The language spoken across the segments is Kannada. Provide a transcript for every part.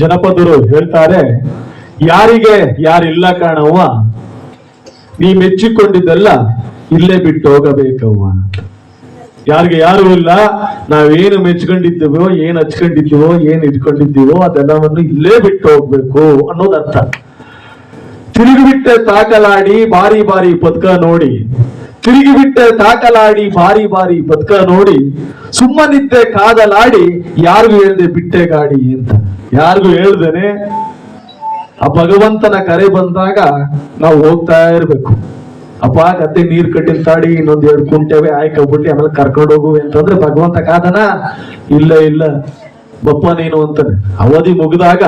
ಜನಪದರು ಹೇಳ್ತಾರೆ, ಯಾರಿಗೆ ಯಾರಿಲ್ಲ ಕಾಣವ್ವ, ನೀ ಮೆಚ್ಚಿಕೊಂಡಿದ್ದೆಲ್ಲ ಇಲ್ಲೇ ಬಿಟ್ಟು ಹೋಗಬೇಕವ್ವ. ಯಾರಿಗೆ ಯಾರು ಇಲ್ಲ, ನಾವೇನು ಮೆಚ್ಕೊಂಡಿದ್ದೀವೋ ಏನ್ ಹಚ್ಕೊಂಡಿದ್ದೀವೋ, ಏನ್ ಇಟ್ಕೊಂಡಿದ್ದೀವೋ, ಅದೆಲ್ಲವನ್ನು ಇಲ್ಲೇ ಬಿಟ್ಟು ಹೋಗ್ಬೇಕು ಅನ್ನೋದರ್ಥ. ತಿರುಗಿಬಿಟ್ಟೆ ತಾಕಲಾಡಿ, ಬಾರಿ ಬಾರಿ ಪದ್ಕ ನೋಡಿ ತಿರುಗಿಬಿಟ್ಟೆ ತಾಕಲಾಡಿ ಬಾರಿ ಬಾರಿ ಬದುಕ ನೋಡಿ, ಸುಮ್ಮನಿದ್ದೆ ಕಾದಲಾಡಿ, ಯಾರಿಗೂ ಹೇಳ್ದೆ ಬಿಟ್ಟೆ ಗಾಡಿ ಅಂತ. ಯಾರಿಗೂ ಹೇಳ್ದೇನೆ, ಆ ಭಗವಂತನ ಕರೆ ಬಂದಾಗ ನಾವು ಹೋಗ್ತಾ ಇರ್ಬೇಕು. ಅಪ್ಪ ಕತ್ತೆ ನೀರ್ ಕಟ್ಟಿನ ತಾಡಿ, ಇನ್ನೊಂದ್ ಎರಡು ಕುಂಟೆವೆ ಆಯ್ಕೊಬಿಟ್ಟು ಆಮೇಲೆ ಕರ್ಕೊಂಡು ಹೋಗು ಅಂತಂದ್ರೆ ಭಗವಂತ ಕಾದನ, ಇಲ್ಲ ಇಲ್ಲ, ಬಪ್ಪ ನೀನು ಅಂತಾನೆ. ಅವಧಿ ಮುಗಿದಾಗ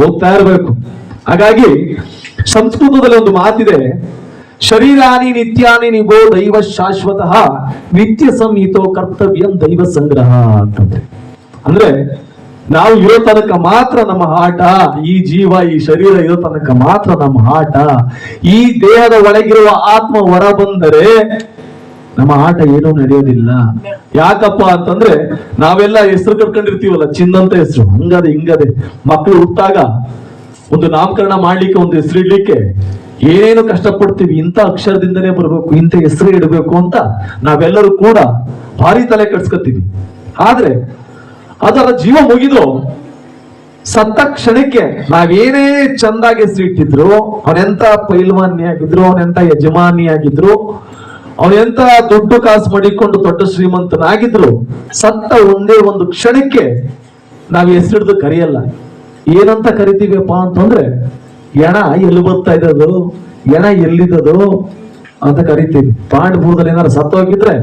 ಹೋಗ್ತಾ ಇರ್ಬೇಕು. ಹಾಗಾಗಿ ಸಂಸ್ಕೃತದಲ್ಲಿ ಒಂದು ಮಾತಿದೆ ಶರೀರಾನಿ ನಿತ್ಯಾನಿ ನಿಭೋ ದೈವ ಶಾಶ್ವತಃ ನಿತ್ಯ ಸಂಹಿತೋ ಕರ್ತವ್ಯಂ ದೈವ ಸಂಗ್ರಹ ಅಂತಂದ್ರೆ. ಅಂದ್ರೆ ನಾವು ಇರೋ ತನಕ ಮಾತ್ರ ನಮ್ಮ ಆಟ, ಈ ಜೀವ, ಈ ಶರೀರ ಇರೋ ತನಕ ಮಾತ್ರ ನಮ್ಮ ಆಟ. ಈ ದೇಹದ ಒಳಗಿರುವ ಆತ್ಮ ಹೊರ ಬಂದರೆ ನಮ್ಮ ಆಟ ಏನೂ ನಡೆಯೋದಿಲ್ಲ. ಯಾಕಪ್ಪ ಅಂತಂದ್ರೆ ನಾವೆಲ್ಲ ಹೆಸರು ಕಟ್ಕೊಂಡಿರ್ತೀವಲ್ಲ, ಚಿನ್ನಂತ ಹೆಸರು, ಹಂಗದೆ, ಹಿಂಗದೆ. ಮಕ್ಕಳು ಹುಟ್ಟಾಗ ಒಂದು ನಾಮಕರಣ ಮಾಡ್ಲಿಕ್ಕೆ ಒಂದು ಹೆಸರು ಇಡ್ಲಿಕ್ಕೆ ಏನೇನು ಕಷ್ಟಪಡ್ತೀವಿ ಇಂಥ ಅಕ್ಷರದಿಂದನೇ ಬರಬೇಕು, ಇಂಥ ಹೆಸರು ಇಡಬೇಕು ಅಂತ ನಾವೆಲ್ಲರೂ ಕೂಡ ಭಾರಿ ತಲೆ ಕಟ್ಸ್ಕೊತೀವಿ ಆದ್ರೆ ಅದರ ಜೀವ ಮುಗಿದು ಸತ್ತ ಕ್ಷಣಕ್ಕೆ ನಾವೇನೇ ಚಂದಾಗಿ ಹೆಸರು ಇಟ್ಟಿದ್ರು ಅವನೆಂತ ಪೈಲ್ವಾನಿ ಆಗಿದ್ರು ಅವನೆಂತ ಯಜಮಾನಿ ಆಗಿದ್ರು ಅವನೆಂತ ದುಡ್ಡು ಕಾಸು ಮಾಡಿಕೊಂಡು ದೊಡ್ಡ ಶ್ರೀಮಂತನಾಗಿದ್ರು, ಸತ್ತ ಒಂದೇ ಒಂದು ಕ್ಷಣಕ್ಕೆ ನಾವು ಹೆಸರಿಡ್ದು ಕರೆಯಲ್ಲ. ಏನಂತ ಕರಿತೀವಪ್ಪ ಅಂತಂದ್ರೆ ಎಣ ಎಲ್ಲಿ ಬರ್ತಾ ಇದ್ದದು ಎಣ ಎಲ್ಲಿದ್ದದು ಅಂತ ಕರಿತೀವಿ. ಪಾಂಡಭೂದಲ್ಲಿ ಏನಾರು ಸತ್ತೋಗಿದ್ರೆ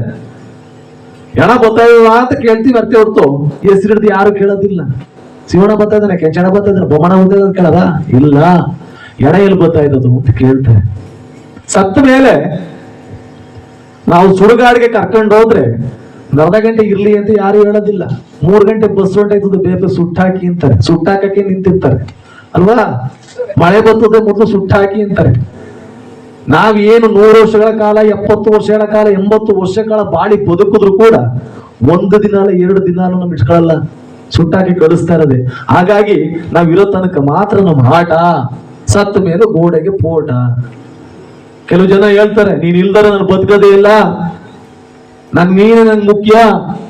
ಎಣ ಬರ್ತಾ ಅಂತ ಕೇಳ್ತೀವಿ ಅರ್ಥ ಹೊರ್ತು. ಹೆಸರಿಡ್ದು ಯಾರು ಕೇಳೋದಿಲ್ಲ. ಶಿವಣ ಬರ್ತಾ ಇದ್ದಾನೆ ಕೆಂಚಣ ಬರ್ತಾ ಇದ್ದಾನೆ ಬೊಮ್ಮಣ ಬರ್ತಾ ಕೇಳದ? ಇಲ್ಲ. ಎಣ ಎಲ್ಲಿ ಬರ್ತಾ ಇದ್ದದು ಅಂತ ಕೇಳ್ತಾರೆ ಸತ್ತ ಮೇಲೆ ನಾವು ಸುಡುಗಾಡಿಗೆ ಕರ್ಕೊಂಡು ಹೋದ್ರೆ ಅರ್ಧ ಗಂಟೆ ಇರ್ಲಿ ಅಂತ ಯಾರು ಹೇಳೋದಿಲ್ಲ. ಮೂರ್ ಗಂಟೆ ಬಸ್ ಹೊಂಟಾಯ್ತದೆ ಬೇಗ ಸುಟ್ಟಾಕಿ ಅಂತಾರೆ. ಸುಟ್ಟಾಕಕ್ಕೆ ನಿಂತಿರ್ತಾರೆ. ಅಲ್ವಾ? ಮಳೆ ಬರ್ತದೆ ಮೊದಲು ಸುಟ್ಟಾಕಿ ಅಂತಾರೆ. ನಾವ್ ಏನು ನೂರು ವರ್ಷಗಳ ಕಾಲ, ಎಪ್ಪತ್ತು ವರ್ಷಗಳ ಕಾಲ, ಎಂಬತ್ತು ವರ್ಷಗಳ ಬಾಳಿ ಬದುಕಿದ್ರು ಕೂಡ ಒಂದು ದಿನ ಎರಡು ದಿನ ನಮ್ ಇಟ್ಕೊಳ್ಳಲ್ಲ ಸುಟ್ಟಾಕಿ ಕಳಿಸ್ತಾ ಇರೋದೆ. ಹಾಗಾಗಿ ನಾವಿರೋ ತನಕ ಮಾತ್ರ ನಮ್ಮ ಆಟ ಸತ್ತ ಮೇಲೆ ಗೋಡೆಗೆ ಪೋಟ ಕೆಲವು ಜನ ಹೇಳ್ತಾರೆ, ನೀನ್ ಇಲ್ದಾರೆ ನಾನು ಬದುಕೋದೇ ಇಲ್ಲ. ನನ್ ನೀನೇ ನನ್ ಮುಖ್ಯ.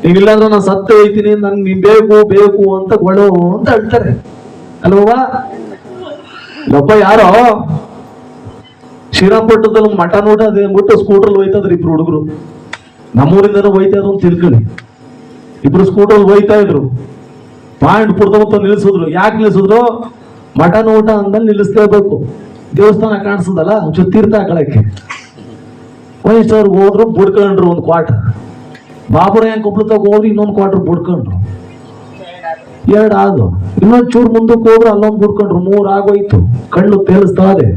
ನೀನ್ ಇಲ್ಲಾಂದ್ರೆ ನಾನು ಸತ್ತ ಹೋಯ್ತೀನಿ ನನ್ ನೀನ್ ಬೇಕು ಬೇಕು ಅಂತ ಗೊಳೋ ಅಂತ ಹೇಳ್ತಾರೆ. ಅಲ್ವಾ ಒಬ್ಬ ಯಾರೋ? ಶ್ರೀರಾಮಪಟ್ಟಣದಲ್ಲಿ ಮಠ ನೋಡ ಅದೇ ಅಂದ್ಬಿಟ್ಟು ಸ್ಕೂಟರ್ ಹೋಯ್ತದ್ರಿ ಇಬ್ರು ಹುಡುಗರು. ನಮ್ಮೂರಿಂದ ಹೋಯ್ತಾ ಇದ್ರು ಅಂತ ತಿಳ್ಕೊಳ್ಳಿ. ಇಬ್ರು ಸ್ಕೂಟರ್ ಹೋಯ್ತಾ ಇದ್ರು. ಪಾಯಿಂಟ್ ಪುಡ್ತಂತ ನಿಲ್ಸಿದ್ರು ಯಾಕೆ ನಿಲ್ಸಿದ್ರು ಮಠ ನೋಟ ಅಂದಲ್ಲಿ ನಿಲ್ಲಿಸ್ಲೇಬೇಕು ದೇವಸ್ಥಾನ ಕಾಣಿಸ್ತದಲ್ಲ ಒಂಚೂರು ತೀರ್ಥ ಹಾಕೊಳಕ್ಕೆ. ವಯಸ್ಸವ್ರಿಗೆ ಹೋದ್ರು, ಬುಡ್ಕೊಂಡ್ರು ಒಂದು ಕ್ವಾರ್ಟರ್. ಹೆಂಗ್ ಕೊಪ್ಪಳದಾಗ ಹೋದ್ರು, ಇನ್ನೊಂದು ಕ್ವಾರ್ಟರ್ ಬುಡ್ಕೊಂಡ್ರು. ಎರಡು ಆದು ಇನ್ನೊಂದ್ ಚೂರು ಮುಂದಕ್ಕೆ ಹೋದ್ರು ಅಲ್ಲೊಂದು ಬಿಡ್ಕೊಂಡ್ರು ಮೂರು ಆಗೋಯ್ತು ಕಣ್ಣು ತೇಲಿಸ್ತಾ ಇದೆ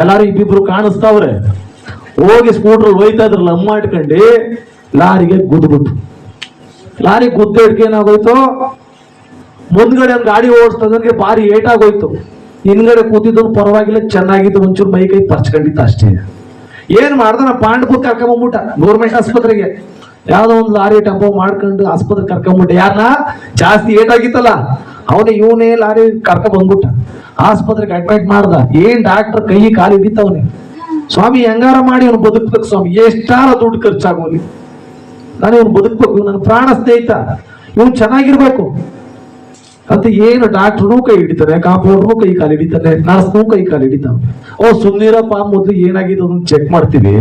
ಎಲ್ಲಾರು ಇಬ್ಬಿಬ್ರು ಕಾಣಿಸ್ತಾವ್ರೆ. ಹೋಗಿ ಸ್ಕೂಟರ್ ಹೋಯ್ತಾ ಇದ್ರಲ್ಲ, ಅಮ್ಮ ಇಟ್ಕೊಂಡು ಲಾರಿಗೆ ಗುದ್ಬಿಟ್ಟು ಲಾರಿ ಗುದ್ದ ಹಿಡ್ಕೆ ಏನಾಗೋಯ್ತು? ಮುಂದ್ಗಡೆ ಒಂದು ಗಾಡಿ ಓಡಿಸ್ತದಂಗೆ ಭಾರಿ ಏಟಾಗೋಯ್ತು. ಹಿಂದ್ಗಡೆ ಕೂತಿದ್ದು ಪರವಾಗಿಲ್ಲ ಚೆನ್ನಾಗಿದ್ದು ಒಂಚೂರು ಮೈ ಕೈ ಪರ್ಚ್ಕೊಂಡಿತ್ತು ಅಷ್ಟೇ. ಏನ್ ಮಾಡ್ದ, ನಾ ಪಾಂಡಪುರ್ ಕರ್ಕೊಂಬಂದ್ಬಿಟ್ಟ ಗೌರ್ಮೆಂಟ್ ಆಸ್ಪತ್ರೆಗೆ. ಯಾವ್ದೋ ಒಂದು ಲಾರಿ ಟೆಂಪೋ ಮಾಡ್ಕೊಂಡು ಆಸ್ಪತ್ರೆ ಕರ್ಕೊಂಬಿಟ್ಟೆ ಯಾರನ್ನ ಜಾಸ್ತಿ ಏಟಾಗಿತ್ತಲ್ಲ ಅವನೇ ಇವನೇ ಲಾರಿ ಕರ್ಕ ಬಂದ್ಬಿಟ್ಟ. ಆಸ್ಪತ್ರೆಗೆ ಅಡ್ಮಿಟ್ ಮಾಡ್ದ. ಏನ್ ಡಾಕ್ಟರ್ ಕೈ ಕಾಲು ಹಿಡಿತವನೆ ಸ್ವಾಮಿ, ಹೆಂಗಾರ ಮಾಡಿ ಅವ್ನು ಬದುಕ್ಬೇಕು ಸ್ವಾಮಿ? ಎಷ್ಟಾರ ದುಡ್ಡು ಖರ್ಚಾಗೋಲಿ. ನಾನು ಇವ್ನು ಬದುಕ್ಬೇಕು ನನ್ನ ಪ್ರಾಣ ಸ್ನೇಹಿತ. ಇವನು ಚೆನ್ನಾಗಿರ್ಬೇಕು. ಅಂತ ಏನು ಡಾಕ್ಟರ್ನು ಕೈ ಹಿಡಿತಾನೆ ಕಾಂಪೌಂಡ್ರು ಕೈ ಕಾಲು ಹಿಡಿತಾನೆ ನರ್ಸ್ನು ಕೈ ಕಾಲು ಹಿಡಿತಾವೆ ಓ ಸುಮ್ಮನಿರಪ್ಪ ಮೊದಲು ಏನಾಗಿದೆ? ಅದನ್ನು ಚೆಕ್ ಮಾಡ್ತೀವಿ.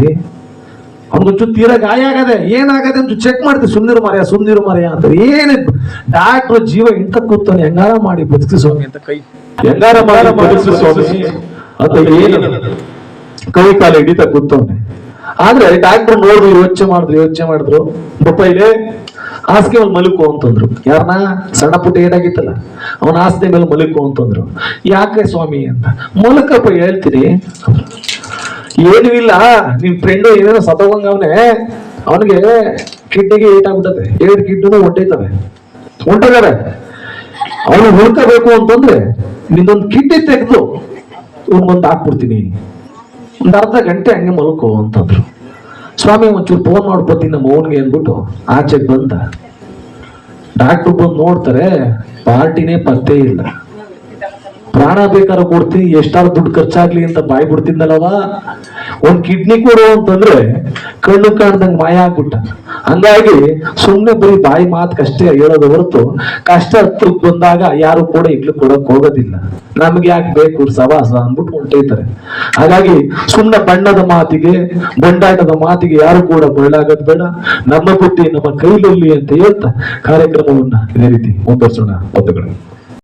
ಅವ್ನಿಗೊಂಚೂರು ತೀರ ಗಾಯ ಆಗದೆ ಏನಾಗದೆ ಅಂತ ಚೆಕ್ ಮಾಡ್ತೀವಿ. ಸುಂದಿರು ಮರೆಯ ಸುಂದಿರು ಮರೆಯ ಅಂತ. ಏನೇ ಡಾಕ್ಟರ್ ಜೀವ ಇಂತ ಕೂತಾನೆ ಹೆಂಗಾರ ಮಾಡಿ ಬದುಕಿ ಸ್ವಾಮಿ ಅಂತ ಕೈ. ಹೆಂಗಾರ ಮಾಡಿ ಬದುಕಿಸಿ ಸ್ವಾಮಿ ಅಂತ ಏನು ಕೈ ಕಾಲು ಹಿಡಿತ ಕೂತವನೆ. ಆದ್ರೆ ಡಾಕ್ಟರ್ ನೋಡಿದ್ರು ಯೋಚನೆ ಮಾಡಿದ್ರು ಯೋಚನೆ ಮಾಡಿದ್ರು. ಬಪ್ಪ ಇದೆ ಹಾಸಿಗೆ ಮೇಲೆ ಮಲಿಕು ಅಂತಂದ್ರು. ಯಾರನ್ನ ಸಣ್ಣ ಪುಟ್ಟ ಏನಾಗಿತ್ತಲ್ಲ? ಅವನ ಹಾಸಿಗೆ ಮೇಲೆ ಮಲಿಕು ಅಂತಂದ್ರು. ಯಾಕೆ ಸ್ವಾಮಿ ಅಂತ. ಮಲಕಪ್ಪ ಹೇಳ್ತೀರಿ? ಏನೂ ಇಲ್ಲ ನಿಮ್ ಫ್ರೆಂಡು ಏನೇನೋ ಸತೋಗಂಗ ಅವನೇ, ಅವನಿಗೆ ಕಿಡ್ನಿಗೆ ಏಟಾಗ್ಬಿಟ್ಟದೆ ಎರಡು ಕಿಡ್ನಿನೂ ಹೊಂಟೈತವೆ. ಹೊಂಟಿದ್ದಾರೆ ಅವನು ಹುಡ್ಕಬೇಕು ಅಂತಂದ್ರೆ ನಿಂದೊಂದು ಕಿಡ್ನಿ ತೆಗೆದು ಇವ್ನಿಗೊಂದು ಹಾಕ್ಬಿಡ್ತೀನಿ. ಒಂದು ಅರ್ಧ ಗಂಟೆ ಹಂಗೆ ಮಲ್ಕೋ ಅಂತಂದ್ರು. ಸ್ವಾಮಿ, ಒಂಚೂರು ಫೋನ್ ಮಾಡ್ಕೊತೀನಿ ನಮ್ಮ ಅವನ್ಗೆ ಅಂದ್ಬಿಟ್ಟು ಆಚೆಗೆ ಬಂದ. ಡಾಕ್ಟರ್ ಬಂದು ನೋಡ್ತಾರೆ, ಪಾರ್ಟಿನೇ ಪತ್ತೆ ಇಲ್ಲ. ಪ್ರಾಣ ಬೇಕಾದ್ರೆ ಕೊಡ್ತೀನಿ, ಎಷ್ಟಾದ್ರು ದುಡ್ಡು ಖರ್ಚಾಗ್ಲಿ ಅಂತ ಬಾಯಿ ಬಿಡ್ತಿದ್ದಲ್ಲವ? ಒಂದ್ ಕಿಡ್ನಿ ಕೊಡು ಅಂತಂದ್ರೆ ಕಣ್ಣು ಕಾಣ್ದಂಗ್ ಮಾಯ ಆಗ್ಬಿಟ್ಟ. ಹಂಗಾಗಿ ಸುಮ್ನೆ ಬರೀ ಬಾಯಿ ಮಾತುಕಷ್ಟೇ ಹೇಳೋದು ಹೊರತು ಕಷ್ಟ ಹತ್ರಕ್ ಬಂದಾಗ ಯಾರು ಕೂಡ ಇಗ್ಲು ಕೊಡಕ್ ಹೋಗೋದಿಲ್ಲ. ನಮ್ಗೆ ಯಾಕೆ ಬೇಕು ಸವಾಸ ಅಂದ್ಬಿಟ್ಟು ಹೊಂಟೈತಾರೆ ಹಾಗಾಗಿ ಸುಮ್ನೆ ಬಣ್ಣದ ಮಾತಿಗೆ, ಬಂಡಾಟದ ಮಾತಿಗೆ ಯಾರು ಕೂಡ ಬಳ್ಳಾಗದ್ ಬೇಡ. ನಮ್ಮ ಬುದ್ಧಿ ನಮ್ಮ ಕೈಲಲ್ಲಿ ಅಂತ ಹೇಳ್ತಾ ಕಾರ್ಯಕ್ರಮವನ್ನ ಇದೇ ರೀತಿ ಮುಂದುವರ್ಸೋಣ ಒತ್ತುಗಳು